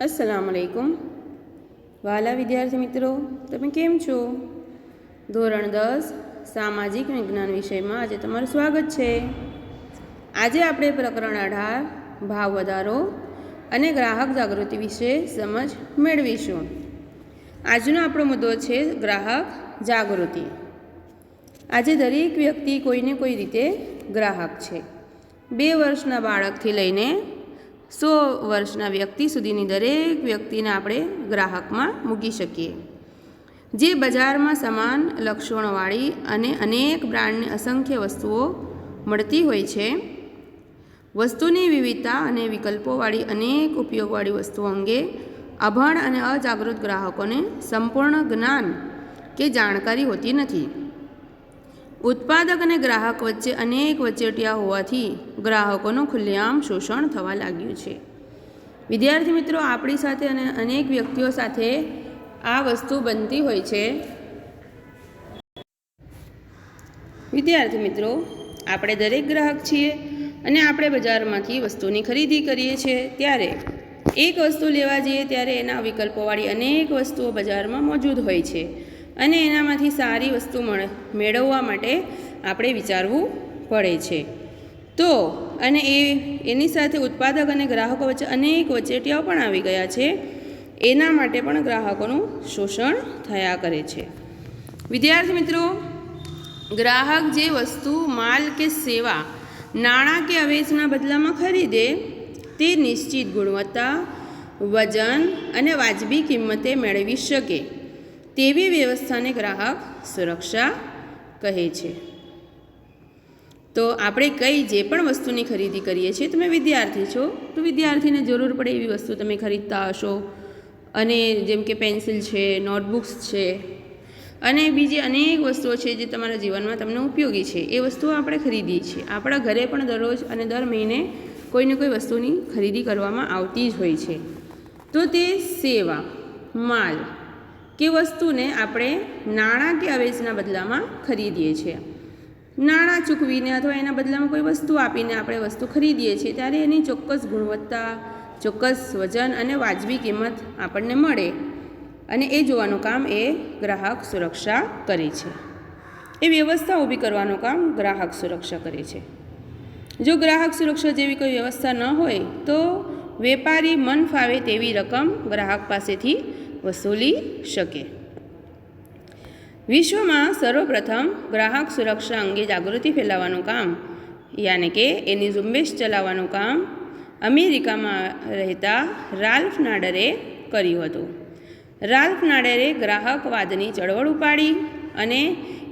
અસલામ અલૈકુમ વાલા વિદ્યાર્થી મિત્રો, તમે કેમ છો? ધોરણ દસ, સામાજિક વિજ્ઞાન વિષયમાં આજે તમારું સ્વાગત છે. આજે આપણે પ્રકરણ અઢાર, ભાવ વધારો અને ગ્રાહક જાગૃતિ વિશે સમજ મેળવીશું. આજનો આપણો મુદ્દો છે ગ્રાહક જાગૃતિ. આજે દરેક વ્યક્તિ કોઈને કોઈ રીતે ગ્રાહક છે. બે વર્ષના બાળકથી લઈને સો વર્ષના વ્યક્તિ સુધીની દરેક વ્યક્તિને આપણે ગ્રાહકમાં મૂકી શકીએ. જે બજારમાં સમાન લક્ષણોવાળી અને અનેક બ્રાન્ડની અસંખ્ય વસ્તુઓ મળતી હોય છે, વસ્તુની વિવિધતા અને વિકલ્પોવાળી અનેક ઉપયોગવાળી વસ્તુઓ અંગે અભણ અને અજાગૃત ગ્રાહકોને સંપૂર્ણ જ્ઞાન કે જાણકારી હોતી નથી. ઉત્પાદક અને ગ્રાહક વચ્ચે અનેક વચેટિયા હોવાથી ગ્રાહકોનું ખુલ્લેઆમ શોષણ થવા લાગ્યું છે. વિદ્યાર્થી મિત્રો, આપણી સાથે અને અનેક વ્યક્તિઓ સાથે આ વસ્તુ બનતી હોય છે. વિદ્યાર્થી મિત્રો, આપણે દરેક ગ્રાહક છીએ અને આપણે બજારમાંથી વસ્તુની ખરીદી કરીએ છીએ. ત્યારે એક વસ્તુ લેવા જઈએ ત્યારે એના વિકલ્પોવાળી અનેક વસ્તુઓ બજારમાં મોજૂદ હોય છે. અને એનામાંથી સારી વસ્તુ મળે, મેળવવા માટે આપણે વિચારવું પડે છે. તો, અને એ, એની સાથે ઉત્પાદક અને ગ્રાહકો વચ્ચે અનેક વચેટિયાઓ પણ આવી ગયા છે. એના માટે પણ ગ્રાહકોનું શોષણ થયા કરે છે. વિદ્યાર્થી મિત્રો, ગ્રાહક જે વસ્તુ, માલ કે સેવા, નાણાં કે અવેજના બદલામાં ખરીદે, તે નિશ્ચિત ગુણવત્તા, વજન અને વાજબી કિંમતે મેળવી શકે. તેવી વ્યવસ્થાને ગ્રાહક સુરક્ષા કહે છે. તો આપણે કઈ જે પણ વસ્તુની ખરીદી કરીએ છીએ, તમે વિદ્યાર્થી છો, તો વિદ્યાર્થીને જરૂર પડે એવી વસ્તુ તમે ખરીદતા હશો. અને જેમ કે પેન્સિલ છે, નોટબુક્સ છે, અને બીજી અનેક વસ્તુઓ છે જે તમારા જીવનમાં તમને ઉપયોગી છે, એ વસ્તુઓ આપણે ખરીદીએ છીએ. આપણા ઘરે પણ દરરોજ અને દર મહિને કોઈને કોઈ વસ્તુની ખરીદી કરવામાં આવતી જ હોય છે. તો તે સેવા, માલ કે વસ્તુને આપણે નાણાં કે અવેજના બદલામાં ખરીદીએ છીએ. નાણાં ચૂકવીને અથવા એના બદલામાં કોઈ વસ્તુ આપીને આપણે વસ્તુ ખરીદીએ છીએ, ત્યારે એની ચોક્કસ ગુણવત્તા, ચોક્કસ વજન અને વાજબી કિંમત આપણને મળે અને એ જોવાનું કામ એ ગ્રાહક સુરક્ષા કરે છે. એ વ્યવસ્થા ઊભી કરવાનું કામ ગ્રાહક સુરક્ષા કરે છે. જો ગ્રાહક સુરક્ષા જેવી કોઈ વ્યવસ્થા ન હોય, તો વેપારી મન ફાવે તેવી રકમ ગ્રાહક પાસેથી વસૂલી શકે. વિશ્વમાં સર્વપ્રથમ ગ્રાહક સુરક્ષા અંગે જાગૃતિ ફેલાવવાનું કામ, યાને કે એની ઝુંબેશ ચલાવવાનું કામ, અમેરિકામાં રહેતા રાલ્ફ નાડરે કર્યું હતું. રાલ્ફ નાડરે ગ્રાહકવાદની ચળવળ ઉપાડી અને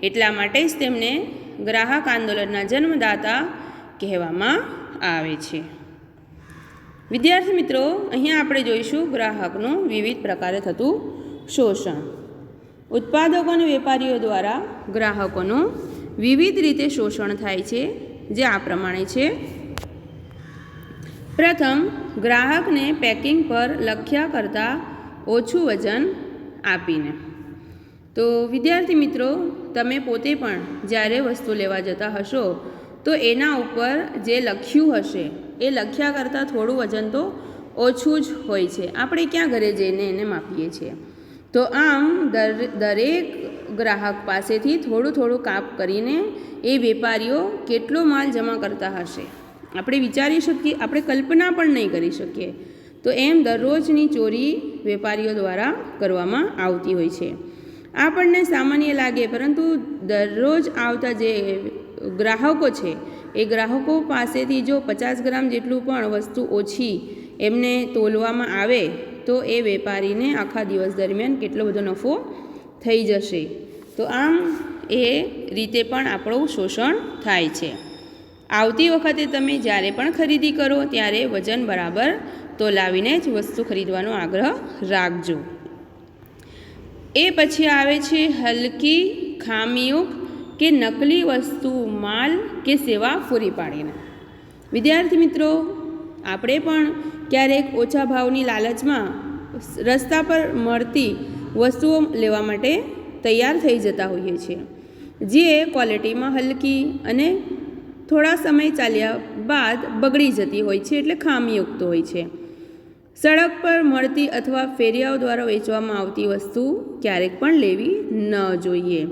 એટલા માટે જ તેમને ગ્રાહક આંદોલનના જન્મદાતા કહેવામાં આવે છે. વિદ્યાર્થી મિત્રો, અહીંયા આપણે જોઈશું ગ્રાહકનું વિવિધ પ્રકારે થતું શોષણ. ઉત્પાદકો અને વેપારીઓ દ્વારા ગ્રાહકોનું વિવિધ રીતે શોષણ થાય છે, જે આ પ્રમાણે છે. પ્રથમ, ગ્રાહકને પેકિંગ પર લખ્યા કરતાં ઓછું વજન આપીને. તો વિદ્યાર્થી મિત્રો, તમે પોતે પણ જ્યારે વસ્તુ લેવા જતા હશો, તો એના ઉપર જે લખ્યું હશે એ લખ્યા કરતાં થોડું વજન તો ઓછું જ હોય છે. આપણે ક્યાં ઘરે જઈને એને માપીએ છીએ? તો આમ દરેક ગ્રાહક પાસેથી થોડું થોડું કાપ કરીને એ વેપારીઓ કેટલો માલ જમા કરતા હશે? આપણે વિચારી શકીએ, આપણે કલ્પના પણ નહીં કરી શકીએ. તો એમ દરરોજની ચોરી વેપારીઓ દ્વારા કરવામાં આવતી હોય છે. આપણને સામાન્ય લાગે, પરંતુ દરરોજ આવતા જે ગ્રાહકો છે, એ ગ્રાહકો પાસેથી જો પચાસ ગ્રામ જેટલું પણ વસ્તુ ઓછી એમને તોલવામાં આવે, તો એ વેપારીને આખા દિવસ દરમિયાન કેટલો બધો નફો થઈ જશે. તો આમ એ રીતે પણ આપણું શોષણ થાય છે. આવતી વખતે તમે જ્યારે પણ ખરીદી કરો, ત્યારે વજન બરાબર તોલાવીને જ વસ્તુ ખરીદવાનો આગ્રહ રાખજો. એ પછી આવે છે હલકી, ખામીયુક્ત કે નકલી વસ્તુ, માલ કે સેવા પૂરી પાડીને. વિદ્યાર્થી મિત્રો, આપણે પણ ક્યારેક ઓછા ભાવની લાલચમાં રસ્તા પર મળતી વસ્તુઓ લેવા માટે તૈયાર થઈ જતા હોઈએ છીએ, જે ક્વોલિટીમાં હલકી અને થોડા સમય ચાલ્યા બાદ બગડી જતી હોય છે એટલે ખામીયુક્ત હોય છે. સડક પર મળતી અથવા ફેરિયાઓ દ્વારા વેચવામાં આવતી વસ્તુ ક્યારેક પણ લેવી ન જોઈએ.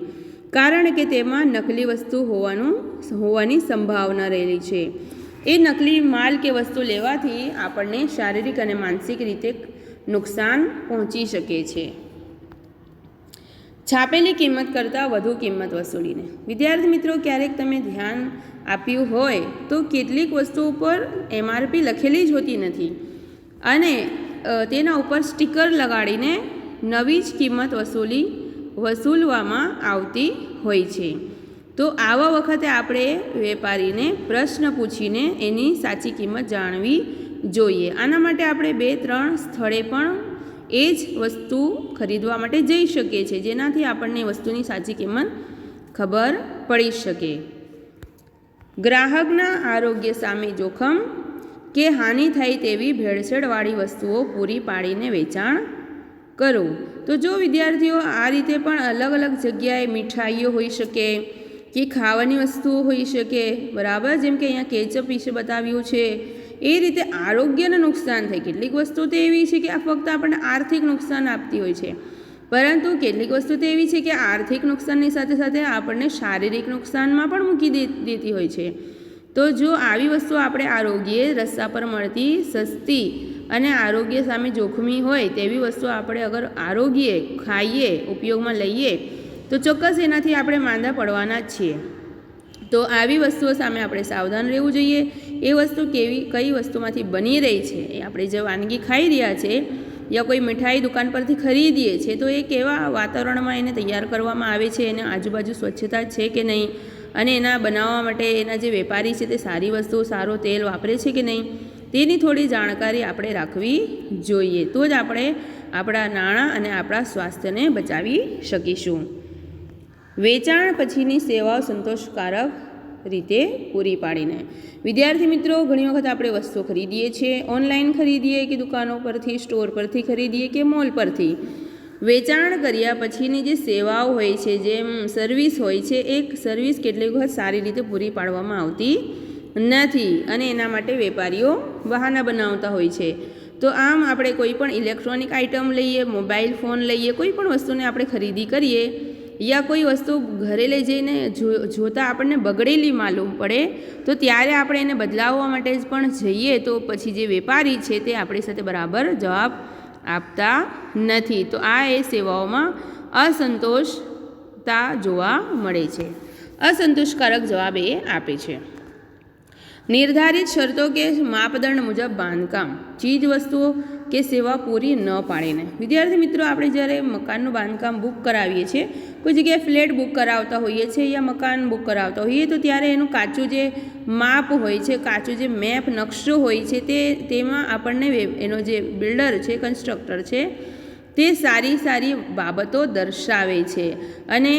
કારણ કે તેમાં નકલી વસ્તુ હોવાનું, હોવાની સંભાવના રહેલી છે. એ નકલી માલ કે વસ્તુ લેવાથી આપણને શારીરિક અને માનસિક રીતે નુકસાન પહોંચી શકે છે. છાપેલી કિંમત કરતાં વધુ કિંમત વસૂલીને. વિદ્યાર્થી મિત્રો, ક્યારેક તમે ધ્યાન આપ્યું હોય તો કેટલીક વસ્તુઓ પર એમઆરપી લખેલી જ હોતી નથી. અને તેના ઉપર સ્ટીકર લગાડીને નવી જ કિંમત વસૂલી, વસૂલવામાં આવતી હોય છે. તો આવા વખતે આપણે વેપારીને પ્રશ્ન પૂછીને એની સાચી કિંમત જાણવી જોઈએ. આના માટે આપણે બે, ત્રણ સ્થળે પણ એ જ વસ્તુ ખરીદવા માટે જઈ શકીએ છીએ, જેનાથી આપણને વસ્તુની સાચી કિંમત ખબર પડી શકે. ગ્રાહકના આરોગ્ય સામે જોખમ કે હાનિ થાય તેવી ભેળસેળવાળી વસ્તુઓ પૂરી પાડીને વેચાણ કરવું તો જો વિદ્યાર્થીઓ આ રીતે પણ અલગ અલગ જગ્યાએ મીઠાઈઓ હોઈ શકે કે ખાવાની વસ્તુઓ હોઈ શકે, બરાબર? જેમ કે અહીંયા કેચઅપ વિશે બતાવ્યું છે. એ રીતે આરોગ્યને નુકસાન થાય. કેટલીક વસ્તુ તો એવી છે કે આ ફક્ત આપણને આર્થિક નુકસાન આપતી હોય છે. પરંતુ કેટલીક વસ્તુ તો એવી છે કે આર્થિક નુકસાનની સાથે સાથે આપણને શારીરિક નુકસાનમાં પણ મૂકી દે, દેતી હોય છે. તો જો આવી વસ્તુ આપણે આરોગ્ય રસ્તા પર મળતી સસ્તી અને આરોગ્ય સામે જોખમી હોય તેવી વસ્તુ આપણે અગર આરોગ્ય ખાઈએ, ઉપયોગમાં લઈએ, તો ચોક્કસ એનાથી આપણે માંદા પડવાના જ છીએ. તો આવી વસ્તુઓ સામે આપણે સાવધાન રહેવું જોઈએ. એ વસ્તુ કેવી, કઈ વસ્તુમાંથી બની રહી છે, એ આપણે જે વાનગી ખાઈ રહ્યા છે યા કોઈ મીઠાઈ દુકાન પરથી ખરીદીએ છીએ તો એ કેવા વાતાવરણમાં એને તૈયાર કરવામાં આવે છે, એને આજુબાજુ સ્વચ્છતા છે કે નહીં? અને એના બનાવવા માટે એના જે વેપારી છે તે સારી વસ્તુ સારો તેલ વાપરે છે કે નહીં, તેની થોડી જાણકારી આપણે રાખવી જોઈએ. તો જ આપણે આપણા નાણાં અને આપણા સ્વાસ્થ્યને બચાવી શકીશું. વેચાણ પછીની સેવાઓ સંતોષકારક રીતે પૂરી પાડીને. વિદ્યાર્થી મિત્રો, ઘણી વખત આપણે વસ્તુઓ ખરીદીએ છીએ, ઓનલાઈન ખરીદીએ કે દુકાનો પરથી, સ્ટોર પરથી ખરીદીએ કે મોલ પરથી. વેચાણ કર્યા પછીની જે સેવાઓ હોય છે, જેમ સર્વિસ હોય છે એ સર્વિસ કેટલીક વખત સારી રીતે પૂરી પાડવામાં આવતી નથી અને એના માટે વેપારીઓ બહાના બનાવતા હોય છે. તો આમ આપણે કોઈ પણ ઇલેક્ટ્રોનિક આઇટમ લઈએ મોબાઈલ ફોન લઈએ, કોઈ પણ વસ્તુને આપણે ખરીદી કરીએ યા કોઈ વસ્તુ ઘરે લઈ જઈને જો, જોતાં આપણને બગડેલી માલુમ પડે, તો ત્યારે આપણે એને બદલાવવા માટે જ પણ જઈએ, તો પછી જે વેપારી છે તે આપણી સાથે બરાબર જવાબ આપતા નથી. તો આ એ સેવાઓમાં અસંતોષતા જોવા મળે છે. અસંતોષકારક જવાબ એ આપે છે. નિર્ધારિત શરતો કે માપદંડ મુજબ બાંધકામ ચીજ વસ્તુઓ કે સેવા પૂરી ન પાડેને. વિદ્યાર્થી મિત્રો, આપણે જ્યારે મકાનનું બાંધકામ બુક કરાવીએ છીએ, કોઈ જગ્યાએ ફ્લેટ બુક કરાવતા હોઈએ છીએ યા મકાન બુક કરાવતા હોઈએ, તો ત્યારે એનું કાચું જે માપ હોય છે, કાચું જે મેપ, નકશો હોય છે તે, તેમાં આપણને એનો જે બિલ્ડર છે, કન્સ્ટ્રક્ટર છે તે સારી સારી બાબતો દર્શાવે છે. અને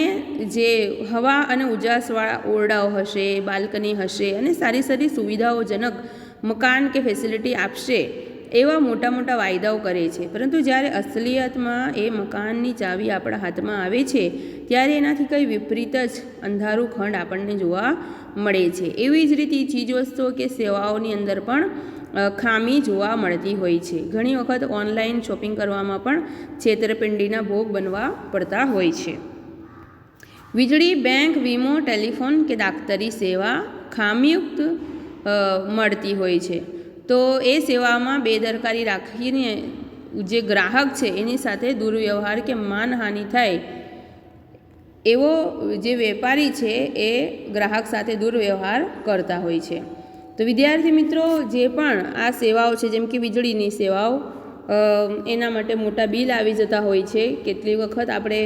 જે હવા અને ઉજાસવાળા ઓરડાઓ હશે, બાલ્કની હશે અને સારી સારી સુવિધાઓજનક મકાન કે ફેસિલિટી આપશે, એવા મોટા મોટા વાયદાઓ કરે છે. પરંતુ જ્યારે અસલિયતમાં એ મકાનની ચાવી આપણા હાથમાં આવે છે, ત્યારે એનાથી કંઈ વિપરીત જ અંધારું ખંડ આપણને જોવા મળે છે. એવી જ રીતે ચીજવસ્તુઓ કે સેવાઓની અંદર પણ ખામી જોવા મળતી હોય છે. ઘણી વખત ઓનલાઈન શોપિંગ કરવામાં પણ છેતરપિંડીના ભોગ બનવા પડતા હોય છે. વીજળી, બેંક, વીમો, ટેલિફોન કે દાક્તરી સેવા ખામીયુક્ત મળતી હોય છે. તો એ સેવામાં બેદરકારી રાખીને જે ગ્રાહક છે એની સાથે દુર્વ્યવહાર કે માનહાનિ થાય એવો જે વેપારી છે એ ગ્રાહક સાથે દુર્વ્યવહાર કરતા હોય છે. તો વિદ્યાર્થી મિત્રો, જે પણ આ સેવાઓ છે, જેમ કે વીજળીની સેવાઓ એના માટે મોટા બિલ આવી જતા હોય છે. કેટલી વખત આપણે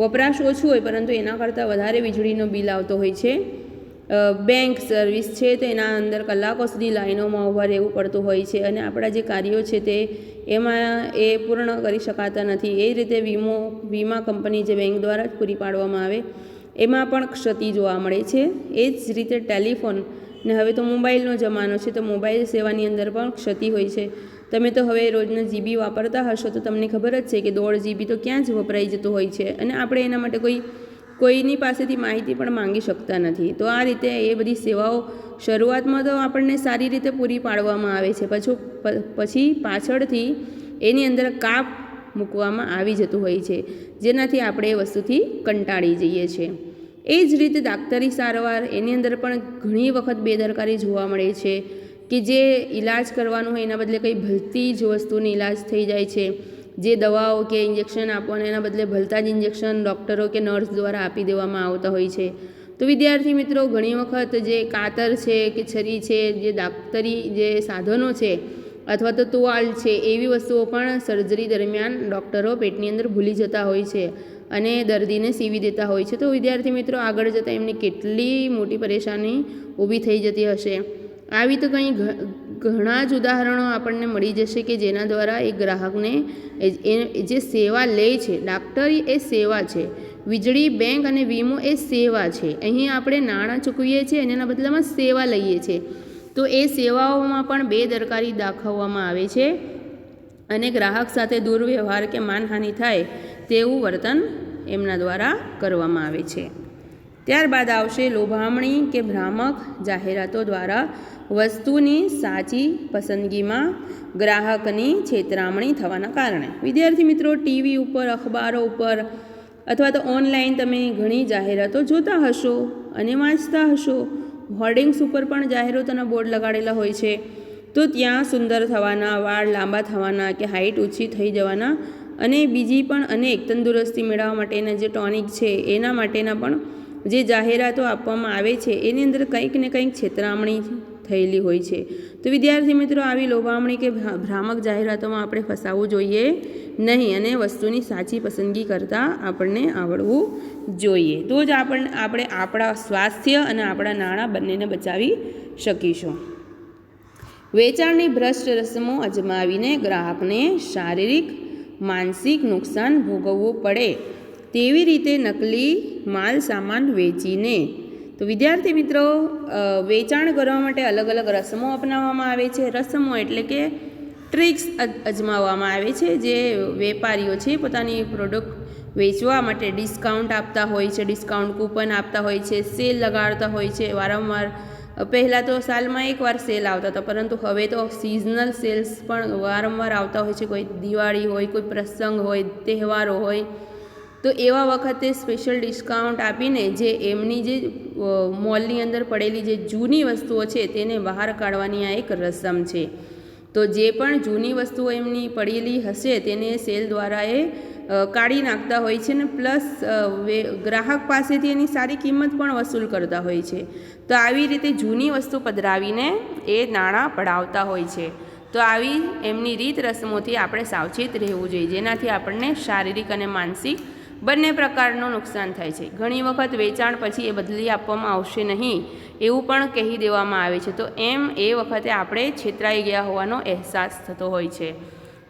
વપરાશ ઓછું હોય, પરંતુ એના કરતાં વધારે વીજળીનો બિલ આવતો હોય છે. બેંક સર્વિસ છે, તો એના અંદર કલાકો સુધી લાઈનોમાં ઊભા રહેવું પડતું હોય છે અને આપણા જે કાર્યો છે તે એમાં એ પૂર્ણ કરી શકાતા નથી. એ રીતે વીમો, વીમા કંપની જે બેંક દ્વારા જ પૂરી પાડવામાં આવે, એમાં પણ ક્ષતિ જોવા મળે છે. એ જ રીતે ટેલિફોન ને હવે તો મોબાઈલનો જમાનો છે, તો મોબાઈલ સેવાની અંદર પણ ક્ષતિ હોય છે. તમે તો હવે રોજના જીબી વાપરતા હશો, તો તમને ખબર જ છે કે દોઢ જીબી તો ક્યાં જ વપરાઈ જતું હોય છે. અને આપણે એના માટે કોઈ, કોઈની પાસેથી માહિતી પણ માંગી શકતા નથી. તો આ રીતે એ બધી સેવાઓ શરૂઆતમાં તો આપણને સારી રીતે પૂરી પાડવામાં આવે છે. પછી પછી પાછળથી એની અંદર કાપ મૂકવામાં આવી જતું હોય છે, જેનાથી આપણે એ વસ્તુથી કંટાળી જઈએ છીએ. એ જ રીતે દાક્તરી સારવાર એની અંદર પણ ઘણી વખત બેદરકારી જોવા મળે છે કે જે ઈલાજ કરવાનું હોય એના બદલે કંઈ ભલતી જ વસ્તુની ઈલાજ થઈ જાય છે. જે દવાઓ કે ઇન્જેક્શન આપવાના એના બદલે ભલતા જ ઇન્જેક્શન ડૉક્ટરો કે નર્સ દ્વારા આપી દેવામાં આવતા હોય છે. તો વિદ્યાર્થી મિત્રો, ઘણી વખત જે કાતર છે કે છરી છે, જે દાક્તરી જે સાધનો છે અથવા તો ટુવાલ છે, એવી વસ્તુઓ પણ સર્જરી દરમિયાન ડૉક્ટરો પેટની અંદર ભૂલી જતા હોય છે. અને દર્દીને સીવી દેતા હોય છે. તો વિદ્યાર્થી મિત્રો, આગળ જતાં એમને કેટલી મોટી પરેશાની ઊભી થઈ જતી હશે. આવી તો કંઈ ઘણા જ ઉદાહરણો આપણને મળી જશે કે જેના દ્વારા એ ગ્રાહકને એ- જે સેવા લે છે, ડાક્ટરી એ સેવા છે, વીજળી બેંક અને વીમો એ સેવા છે. અહીં આપણે નાણાં ચૂકવીએ છીએ અને એના બદલામાં સેવા લઈએ છીએ. તો એ સેવાઓમાં પણ બેદરકારી દાખવવામાં આવે છે અને ગ્રાહક સાથે દુર્વ્યવહાર કે માનહાનિ થાય તેવું વર્તન એમના દ્વારા કરવામાં આવે છે. ત્યારબાદ આવશે લોભામણી કે ભ્રામક જાહેરાતો દ્વારા વસ્તુની સાચી પસંદગીમાં ગ્રાહકની છેતરામણી થવાના કારણે. વિદ્યાર્થી મિત્રો, ટીવી ઉપર, અખબારો ઉપર અથવા તો ઓનલાઈન તમે ઘણી જાહેરાતો જોતા હશો અને વાંચતા હશો. હોર્ડિંગ્સ ઉપર પણ જાહેરાતોના બોર્ડ લગાડેલા હોય છે. તો ત્યાં સુંદર થવાના, વાળ લાંબા થવાના કે હાઇટ ઓછી થઈ જવાના અને બીજી પણ અનેક તંદુરસ્તી મેળવવા માટેના જે ટોનિક છે, એના માટેના પણ જે જાહેરાતો આપવામાં આવે છે, એની અંદર કંઈક ને કંઈક છેતરામણી થયેલી હોય છે. તો વિદ્યાર્થી મિત્રો, આવી લોભામણી કે ભ્રા- ભ્રામક જાહેરાતોમાં આપણે ફસાવવું જોઈએ નહીં અને વસ્તુની સાચી પસંદગી કરતાં આપણને આવડવું જોઈએ. તો જ આપણને આપણે આપણા સ્વાસ્થ્ય અને આપણા નાણાં બંનેને બચાવી શકીશું. વેચાણની ભ્રષ્ટ રસમો અજમાવીને ગ્રાહકને શારીરિક માનસિક નુકસાન ભોગવવું પડે તેવી રીતે નકલી માલ સામાન વેચીને. તો વિદ્યાર્થી મિત્રો વેચાણ કરવા માટે અલગ અલગ રસમો અપનાવવામાં આવે છે. રસમો એટલે કે ટ્રિક્સ અજમાવવામાં આવે છે, જે વેપારીઓ છે પોતાની પ્રોડક્ટ વેચવા માટે ડિસ્કાઉન્ટ આપતા હોય છે, ડિસ્કાઉન્ટ કૂપન આપતા હોય છે, સેલ લગાડતા હોય છે, વારંવાર પહેલાં તો સાલમાં એકવાર સેલ આવતા હતા, પરંતુ હવે તો સિઝનલ સેલ્સ પણ વારંવાર આવતા હોય છે. કોઈ દિવાળી હોય, કોઈ પ્રસંગ હોય, તહેવારો હોય. તો એવા વખતે સ્પેશિયલ ડિસ્કાઉન્ટ આપીને જે એમની જે મોલની અંદર પડેલી જે જૂની વસ્તુઓ છે, તેને બહાર કાઢવાની આ એક રસમ છે. તો જે પણ જૂની વસ્તુઓ એમની પડેલી હશે, તેને સેલ દ્વારા એ કાઢી નાખતા હોય છે ને પ્લસ ગ્રાહક પાસેથી એની સારી કિંમત પણ વસૂલ કરતા હોય છે. તો આવી રીતે જૂની વસ્તુ પધરાવીને એ નાણાં પડાવતા હોય છે. તો આવી એમની રીત રસમોથી આપણે સાવચેત રહેવું જોઈએ, જેનાથી આપણને શારીરિક અને માનસિક બંને પ્રકારનું નુકસાન થાય છે. ઘણી વખત વેચાણ પછી એ બદલી આપવામાં આવશે નહીં, એવું પણ કહી દેવામાં આવે છે. તો એમ એ વખતે આપણે છેતરાઈ ગયા હોવાનો અહેસાસ થતો હોય છે.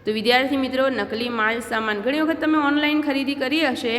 તો વિદ્યાર્થી મિત્રો, નકલી માલ સામાન. ઘણી વખત તમે ઓનલાઈન ખરીદી કરી હશે,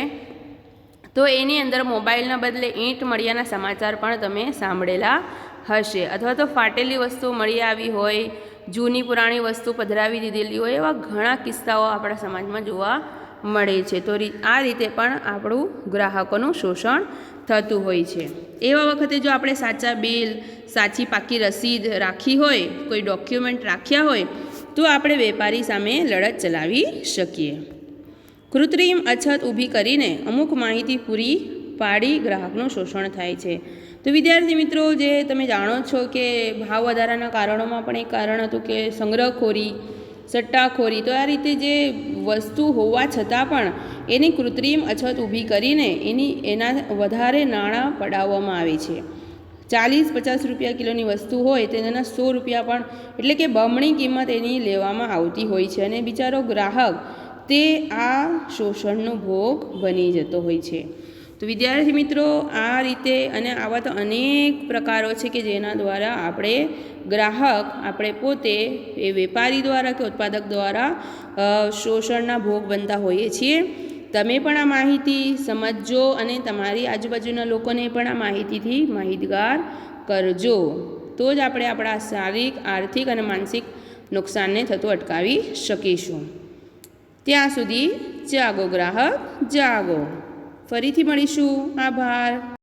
તો એની અંદર મોબાઈલના બદલે ઈંટ મળ્યાના સમાચાર પણ તમે સાંભળેલા હશે. અથવા તો ફાટેલી વસ્તુ મળી આવી હોય, જૂની પુરાણી વસ્તુ પધરાવી દીધેલી હોય, એવા ઘણા કિસ્સાઓ આપણા સમાજમાં જોવા મળે છે. તો આ રીતે પણ આપણું ગ્રાહકોનું શોષણ થતું હોય છે. એવા વખતે જો આપણે સાચા બિલ, સાચી પાકી રસીદ રાખી હોય, કોઈ ડોક્યુમેન્ટ રાખ્યા હોય તો આપણે વેપારી સામે લડત ચલાવી શકીએ. કૃત્રિમ અછત ઊભી કરીને અમુક માહિતી પૂરી પાડી ગ્રાહકનું શોષણ થાય છે. તો વિદ્યાર્થી મિત્રો, જે તમે જાણો છો કે ભાવ વધારાના કારણોમાં પણ એક કારણ હતું કે સંગ્રહખોરી, સટ્ટાખોરી, તો આ રીતે જે વસ્તુ હોવા છતાં પણ એની કૃત્રિમ અછત ઊભી કરીને એની, એના વધારે નાણાં પડાવવામાં આવે છે. ચાલીસ પચાસ રૂપિયા કિલોની વસ્તુ હોય તેના સો રૂપિયા પણ, એટલે કે બમણી કિંમત એની લેવામાં આવતી હોય છે. અને બિચારો ગ્રાહક, તે આ શોષણનો ભોગ બની જતો હોય છે. તો વિદ્યાર્થી મિત્રો, આ રીતે અને આવા તો અનેક પ્રકારો છે કે જેના દ્વારા આપણે ગ્રાહક, આપણે પોતે એ વેપારી દ્વારા કે ઉત્પાદક દ્વારા શોષણના ભોગ બનતા હોઈએ છીએ. તમે પણ આ માહિતી સમજજો અને તમારી આજુબાજુના લોકોને પણ આ માહિતીથી માહિતગાર કરજો. તો જ આપણે આપણા શારીરિક, આર્થિક અને માનસિક નુકસાનને થતું અટકાવી શકીશું. ત્યાં સુધી જાગો, ગ્રાહક, જાગો. ફરીથી મળીશું. આભાર.